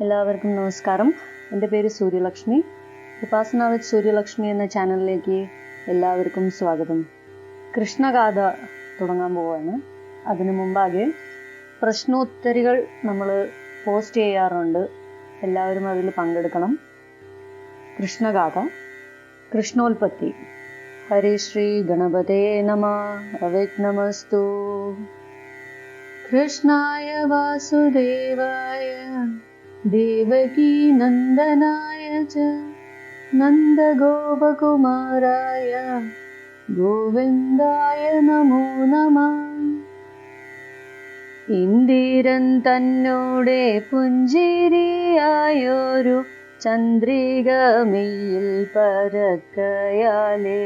എല്ലാവർക്കും നമസ്കാരം എൻ്റെ പേര് സൂര്യലക്ഷ്മി ഉപാസന വിത്ത് സൂര്യലക്ഷ്മി എന്ന ചാനലിലേക്ക് എല്ലാവർക്കും സ്വാഗതം കൃഷ്ണഗാഥ തുടങ്ങാൻ പോവാണ് അതിനു മുമ്പാകെ പ്രശ്നോത്തരികൾ നമ്മൾ പോസ്റ്റ് ചെയ്യാറുണ്ട് എല്ലാവരും അതിൽ പങ്കെടുക്കണം കൃഷ്ണഗാഥ കൃഷ്ണോൽപത്തി ഹരി ശ്രീ ഗണപതേ നമ അവിഘ്നമസ്തു कृष्णाय वासुदेवाय देवकी नन्दनाय च नन्दगोपकुमाराय गोविन्दाय नमो नमः ഇന്ദിരൻ തന്നോടെ പുഞ്ചിരിയായൊരു ചന്ദ്രികമെയിൽ പരക്കയാലേ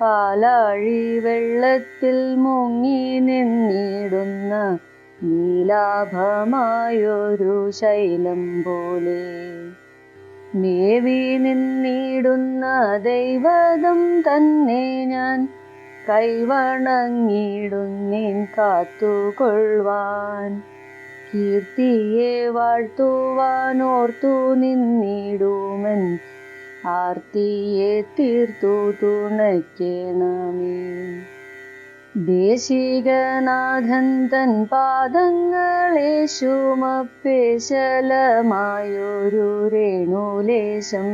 പാലാഴി വെള്ളത്തിൽ മുങ്ങി നിന്നിടുന്ന നീലാഭമായൊരു ശൈലം പോലെ മേവി നിന്നിടുന്ന ദൈവതം തന്നെ ഞാൻ കൈവണങ്ങിടുന്നേൻ കാത്തുകൊള്ളുവാൻ. കീർത്തിയെ വാഴ്ത്തുവാൻ ഓർത്തു നിന്നിടുമൻ ആർത്തിയെ തീർത്തു തുണയ്ക്കണമേ. ദേശികനാഥൻ തൻ പാദങ്ങളെ ശുമപ്പേശലമായൊരു രേണുലേശം.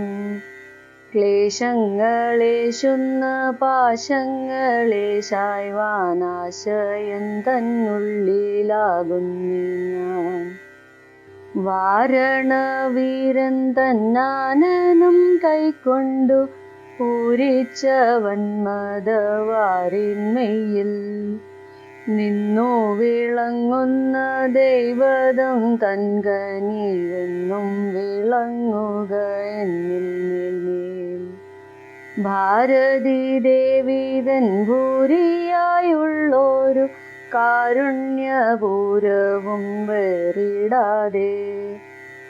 ക്ലേശങ്ങളേശുന്ന പാശങ്ങളെ ശായ്വാനാശയൻ തന്നുള്ളിലാകുന്നു ഞാൻ വാരണവീരൻ തന്നാനനും കൈക്കൊണ്ടു പൂരിച്ച വന്മതവാരിന്മയിൽ നിന്നു വിളങ്ങുന്ന ദൈവതം തൻകനിയെന്നും വിളങ്ങുക എന്നിൽ മേൽമേൽ ഭാരതി ദേവിതൻ ഭൂരിയായുള്ളൊരു കാരുണ്യപൂരവും വേറിടാതെ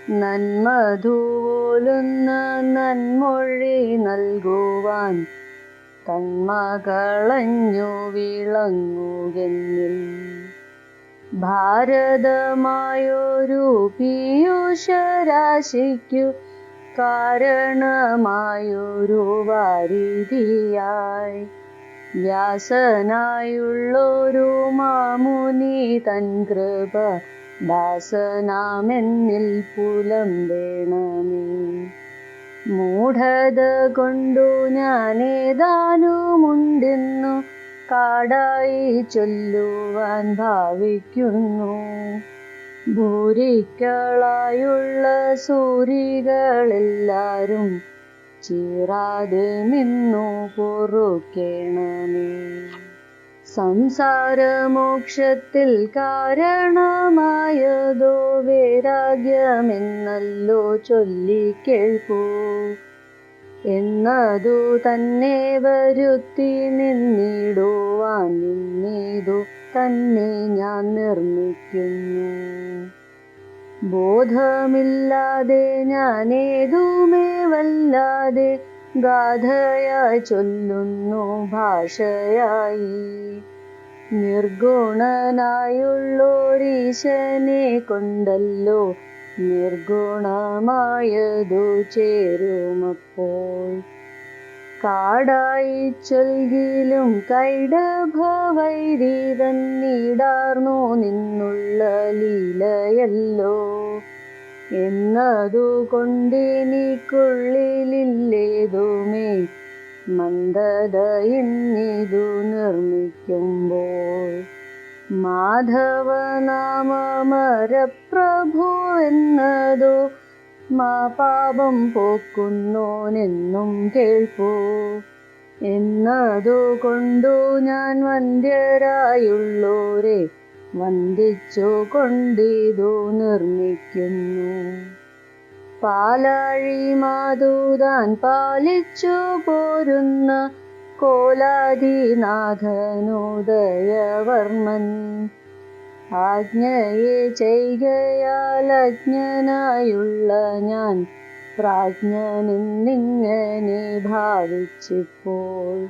നന്മധുപോലുന്ന നന്മൊഴി നൽകുവാൻ തന്മകളഞ്ഞു വിളങ്ങുകെന്നിൽ. ഭാരതമായൊരു പീയൂഷരാശിക്കു കാരണമായൊരു വാരിതിയായി വ്യാസനായുള്ളൊരു മാമുനി തൻ കൃപ ദാസനാമെന്നിൽ പുലം പുലമ്പേണമേ മൂഢത കൊണ്ടു ഞാനേതാനുമുണ്ടെന്നു കാടായി ചൊല്ലുവാൻ ഭാവിക്കുന്നു. ഭൂരിക്കളായുള്ള സൂരികളെല്ലാരും ചീറാതെ നിന്നു പൊറുക്കേണമേ. സംസാരമോക്ഷത്തിൽ കാരണമായതോ വൈരാഗ്യമെന്നല്ലോ ചൊല്ലിക്കേൾക്കൂ എന്നതു തന്നെ വരുത്തി നിന്നിടുവാൻ നിന്നേതു തന്നെ ഞാൻ നിർമ്മിക്കുന്നു. ബോധമില്ലാതെ ഞാനേതുമേ വല്ലാതെ ഗാഥയായി ചൊല്ലുന്നു ഭാഷയായി. നിർഗുണനായുള്ളോരീശനെ കൊണ്ടല്ലോ നിർഗുണമായതു ചേരുമപ്പോൾ. കാടായി ചൊൽകിലും കൈഡഭവൈരി തന്നിടാർന്നു നിന്നുള്ള ലീലയല്ലോ. എന്നതു നീക്കുള്ളിലില്ലേതുമേ മന്ദത ഇന്നിതു നിർമ്മിക്കുമ്പോൾ മാധവനാമരപ്രഭു എന്നതോ മാ പാപം പോക്കുന്നോനെന്നും കേൾപ്പൂ. എന്നതുകൊണ്ടു ഞാൻ വന്ധ്യരായുള്ളോരെ വന്ദിച്ചു കൊണ്ടിതു നിർമ്മിക്കുന്നു. പാലാഴി മാതൂതാൻ പാലിച്ചു പോരുന്ന കോലാദിനാഥനോദയവർമ്മൻ ആജ്ഞയെ ചെയ്യുകയാൽ അജ്ഞനായുള്ള ഞാൻ പ്രാജ്ഞനിന്നിങ്ങനെ ഭാവിച്ചിപ്പോൾ.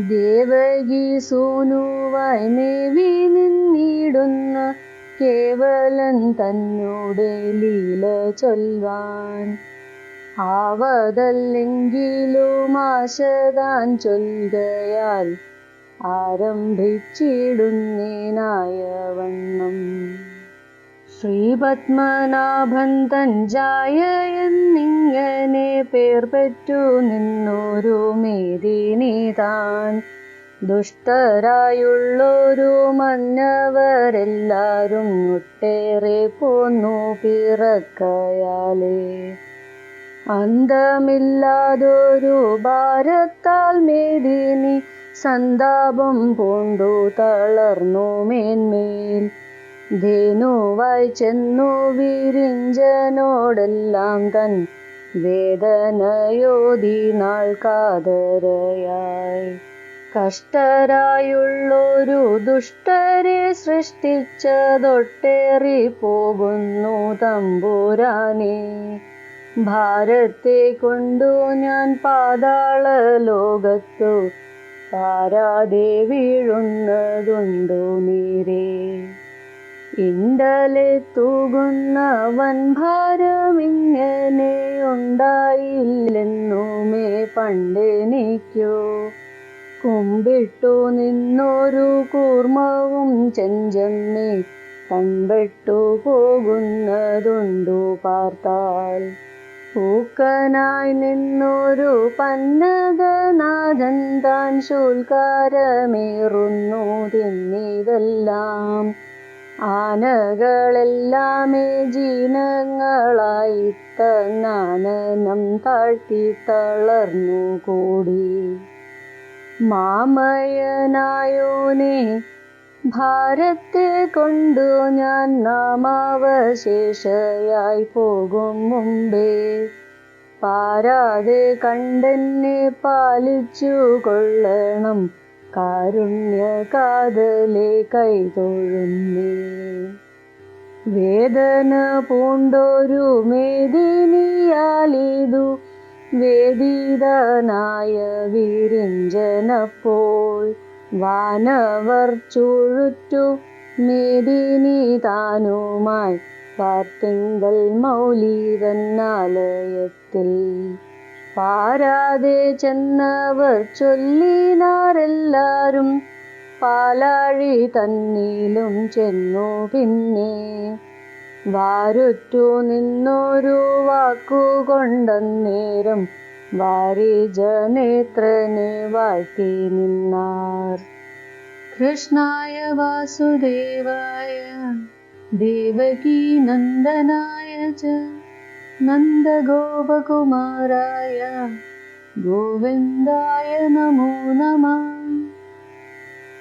ദേവകി സൂനുവായി മേവി നിന്നിടുന്ന കേവലൻ തന്നോട് ലീല ചൊൽവാൻ. ആവതല്ലെങ്കിലും ആശതാൻ ചൊൽകയാൽ ആരംഭിച്ചിടുന്നേനായ വണ്ണം ശ്രീപത്മനാഭൻ തഞ്ചായ എന്നിങ്ങനെ പേർ പെറ്റു നിന്നൊരു മേദിനി താൻ ദുഷ്ടരായുള്ളൊരു മന്നവരെല്ലാരും ഒട്ടേറെ പോന്നു പിറക്കയാലേ. അന്തമില്ലാതൊരു ഭാരത്താൽ മേദിനി സന്താപം പൂണ്ടു തളർന്നു മേന്മേൽ. ധേനുവായി ചെന്നു വിരിഞ്ചനോടെല്ലാം തൻ വേദനയോതി നാൾ കാതരയായി. കഷ്ടരായുള്ളൊരു ദുഷ്ടരെ സൃഷ്ടിച്ചതൊട്ടേറി പോകുന്നു തമ്പുരാനെ. ഭാരത്തെ കൊണ്ടു ഞാൻ പാതാള ലോകത്തു പാരാതെ വീഴുന്നതുണ്ടു നീരേ. ഇണ്ടലെ തൂകുന്ന വൻഭാരമിങ്ങനെ ഉണ്ടായില്ലെന്നുമേ പണ്ടെനിക്കോ കുമ്പിട്ടു നിന്നൊരു കൂർമ്മവും ചെഞ്ചമ്മി കൺപെട്ടു പോകുന്നതുണ്ടു പാർത്താൽ. പൂക്കനായി നിന്നൊരു പന്നകനാഥൻ താൻ ശൂൽക്കാരമേറുന്നു തിന്നിതെല്ലാം. ആനകളെല്ലാമേ ജീനങ്ങളായി തന്നാനനം താഴ്ത്തി തളർന്നു കൂടി. മാമയനായോനെ ഭാരത്തെ കൊണ്ടു ഞാൻ നാമാവശേഷയായി പോകും മുമ്പേ. പാരാതെ കണ്ടെന്നെ പാലിച്ചു കൊള്ളണം. കാരുണ്യ കാതലെ കൈതൊഴുന്നേ വേദന പൂണ്ടൊരു മേദിനിയാലിതു. വേദിതനായ വിരിഞ്ചനപ്പോൾ വാനവർ ചുഴുറ്റു മേദിനി താനുമായി പാർത്തിങ്കൾ മൗലിതന്നാലയത്തിൽ പാരാതെ ചെന്നവർ ചൊല്ലിനാരെല്ലാരും പാലാഴി തന്നിലും ചെന്നു പിന്നെ വാരുറ്റു നിന്നൊരു വാക്കുകൊണ്ടന്നേരം വാരിജനേത്രനെ വാഴ്ത്തി നിന്നാർ. കൃഷ്ണായ വാസുദേവായ ദേവകീ നന്ദനായ ച नन्दगोपकुमाराय गोविन्दाय नमो नमः।